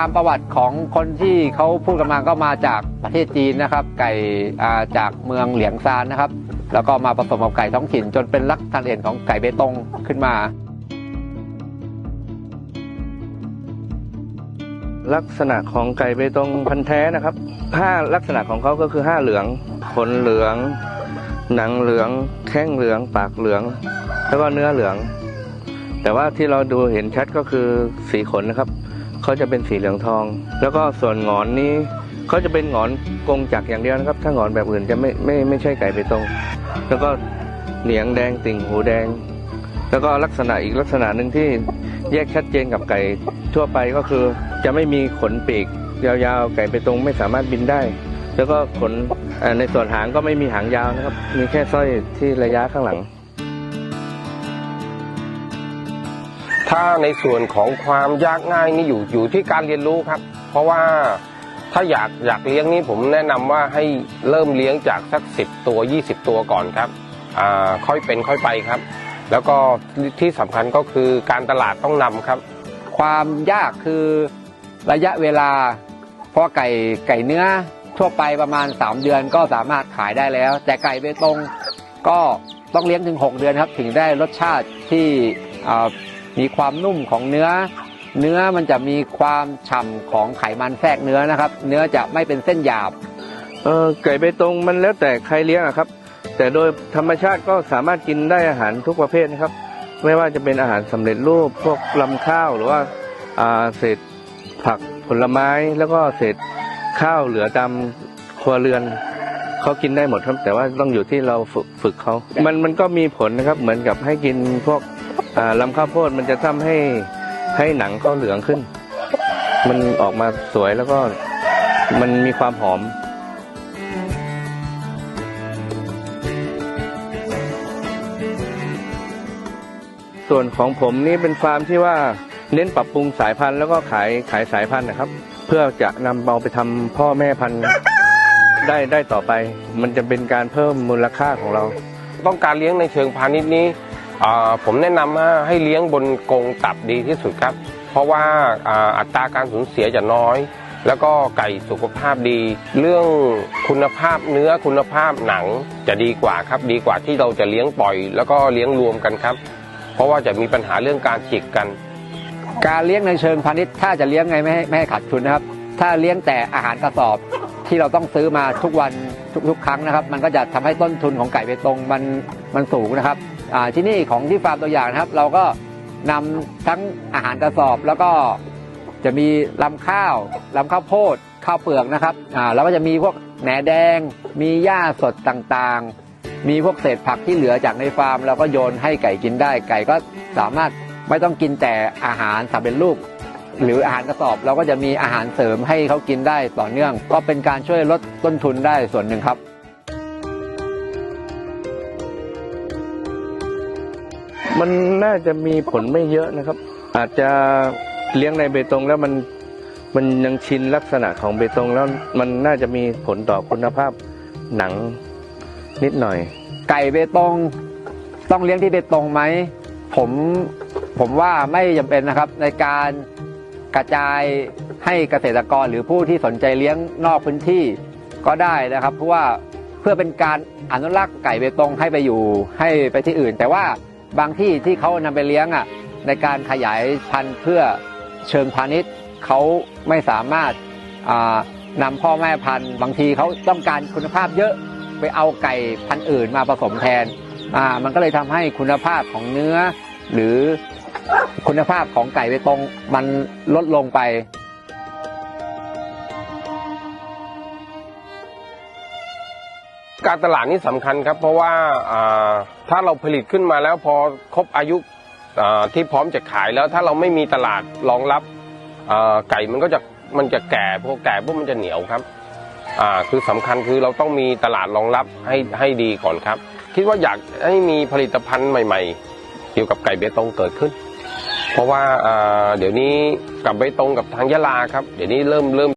ามประวัติของคนที่เขาพูดกันมาก็มาจากประเทศจีนนะครับ ไก่จากเมืองเหลียงซานนะครับ แล้วก็มาผสมกับไก่ท้องถิ่น จนเป็นลักษณะเด่นของไก่เบตงขึ้นมา ลักษณะของไก่เบตงพันธุ์แท้นะครับห้าลักษณะของเขาก็คือห้าเหลืองขนเหลือง หนังเหลือง แข้งเหลือง ปากเหลือง แล้วก็เนื้อเหลือง แต่ว่าที่เราดูเห็นชัดก็คือสีขนนะครับ เขาจะเป็นสีเหลืองทอง แล้วก็ส่วนหงอนนี้เขาจะเป็นหงอนกงจักอย่างเดียวนะครับ ถ้าหงอนแบบอื่นจะไม่ไม่ไม่ใช่ไก่เบตรง แล้วก็เหนียงแดงติ่งหูแดง แล้วก็ลักษณะอีกลักษณะหนึ่งที่แยกชัดเจนกับไก่ทั่วไปก็คือ จะไม่มีขนปีก ยาวๆ ไก่เบตรงไม่สามารถบินได้ แล้วก็ขนในส่วนหางก็ไม่มีหางยาวนะครับ มีแค่สร้อยที่ระยะข้างหลัง ถ้าในส่วนของความยากง่ายนี่อยู่อยู่ที่การเรียนรู้ครับ เพราะว่าถ้าอยากอยากเลี้ยงนี่ผมแนะนำว่าให้เริ่มเลี้ยงจากสักสิบตัว 20 ตัวก่อนครับอ่าค่อยเป็นค่อยไปครับ แล้วก็ที่สำคัญก็คือการตลาดต้องนำครับ ความยากคือระยะเวลา เพราะไก่ไก่เนื้อทั่วไปประมาณ 3 เดือนก็สามารถขายได้แล้ว แต่ไก่เบตงก็ต้องเลี้ยงถึง 6 เดือนครับ ถึงได้รสชาติที่อ่า มีความนุ่มของเนื้อ เนื้อมันจะมีความฉ่ำของไขมันแทรกเนื้อนะครับ เนื้อจะไม่เป็นเส้นหยาบเออไก่เบตงมันแล้วแต่ใครเลี้ยงอะครับ แต่โดยธรรมชาติก็สามารถกินได้อาหารทุกประเภทนะครับ ไม่ว่าจะเป็นอาหารสำเร็จรูปพวกลำข้าวหรือว่าเศษผักผลไม้แล้วก็เศษข้าวเหลือตามครัวเรือนเขากินได้หมดครับ แต่ว่าต้องอยู่ที่เราฝึกฝึกเขา มันมันก็มีผลนะครับ เหมือนกับให้กินพวก ลำข้าวโพดมันจะทำให้ให้หนังเขาเหลืองขึ้น มันออกมาสวยแล้วก็มันมีความหอม ส่วนของผมนี่เป็นฟาร์มที่ว่าเน้นปรับปรุงสายพันธุ์แล้วก็ขายขายสายพันธุ์นะครับ เพื่อจะนำเอาไปทำพ่อแม่พันธุ์ได้ได้ต่อไป มันจะเป็นการเพิ่มมูลค่าของเรา ต้องการเลี้ยงในเชิงพาณิชย์นี้ ผมแนะนำว่าให้เลี้ยงบนกรงตับดีที่สุดครับ เพราะว่าอัตราการสูญเสียจะน้อย แล้วก็ไก่สุขภาพดี เรื่องคุณภาพเนื้อคุณภาพหนังจะดีกว่าครับ ดีกว่าที่เราจะเลี้ยงปล่อย แล้วก็เลี้ยงรวมกันครับ เพราะว่าจะมีปัญหาเรื่องการจิกกัน การเลี้ยงในเชิงพาณิชย์ถ้าจะเลี้ยงไงไม่ให้ไม่ให้ขาดทุนนะครับ ถ้าเลี้ยงแต่อาหารกระสอบที่เราต้องซื้อมาทุกวันทุกทุกครั้งนะครับ มันก็จะทำให้ต้นทุนของไก่เบตงมันมันสูงนะครับ ที่นี่ของที่ฟาร์มตัวอย่างนะครับ เราก็นำทั้งอาหารกระสอบแล้วก็จะมีลำข้าวลำข้าวโพดข้าวเปลือกนะครับแล้วก็จะมีพวกแหนแดง มีหญ้าสดต่างๆ มีพวกเศษผักที่เหลือจากในฟาร์มเราก็โยนให้ไก่กินได้ ไก่ก็สามารถไม่ต้องกินแต่อาหารสำเร็จรูปหรืออาหารกระสอบเราก็จะมีอาหารเสริมให้เขากินได้ต่อเนื่อง ก็เป็นการช่วยลดต้นทุนได้ส่วนหนึ่งครับ มันน่าจะมีผลไม่เยอะนะครับ อาจจะเลี้ยงในเบตงแล้วมันมันยังชินลักษณะของเบตงแล้วมันน่าจะมีผลต่อคุณภาพหนังนิดหน่อย ไก่เบตงต้องเลี้ยงที่เบตงไหมผมผมว่าไม่จำเป็นนะครับในการกระจายให้เกษตรกรหรือผู้ที่สนใจเลี้ยงนอกพื้นที่ก็ได้นะครับ เพราะว่าเพื่อเป็นการอนุรักษ์ไก่เบตงให้ไปอยู่ให้ไปที่อื่น แต่ว่า บางที่ที่เขานำไปเลี้ยงอะในการขยายพันธุ์เพื่อเชิงพาณิชย์เขาไม่สามารถอ่านำพ่อแม่พันธุ์ บางทีเขาต้องการคุณภาพเยอะไปเอาไก่พันธุ์อื่นมาผสมแทนอ่ามันก็เลยทำให้คุณภาพของเนื้อ หรือคุณภาพของไก่เบตรงมันลดลงไป การตลาดนี่สำคัญครับ เพราะว่าถ้าเราผลิตขึ้นมาแล้วพอครบอายุที่พร้อมจะขายแล้วถ้าเราไม่มีตลาดรองรับไก่มันก็จะมันจะแก่พอแก่ปุ๊บมันจะเหนียวครับคือสำคัญคือเราต้องมีตลาดรองรับให้ให้ดีก่อนครับ คิดว่าอยากให้มีผลิตภัณฑ์ใหม่ ๆ เกี่ยวกับไก่เบตงเกิดขึ้น เพราะว่าอ่าเดี๋ยวนี้กับเบตงกับทางยะลาครับ เดี๋ยวนี้เริ่มเริ่ม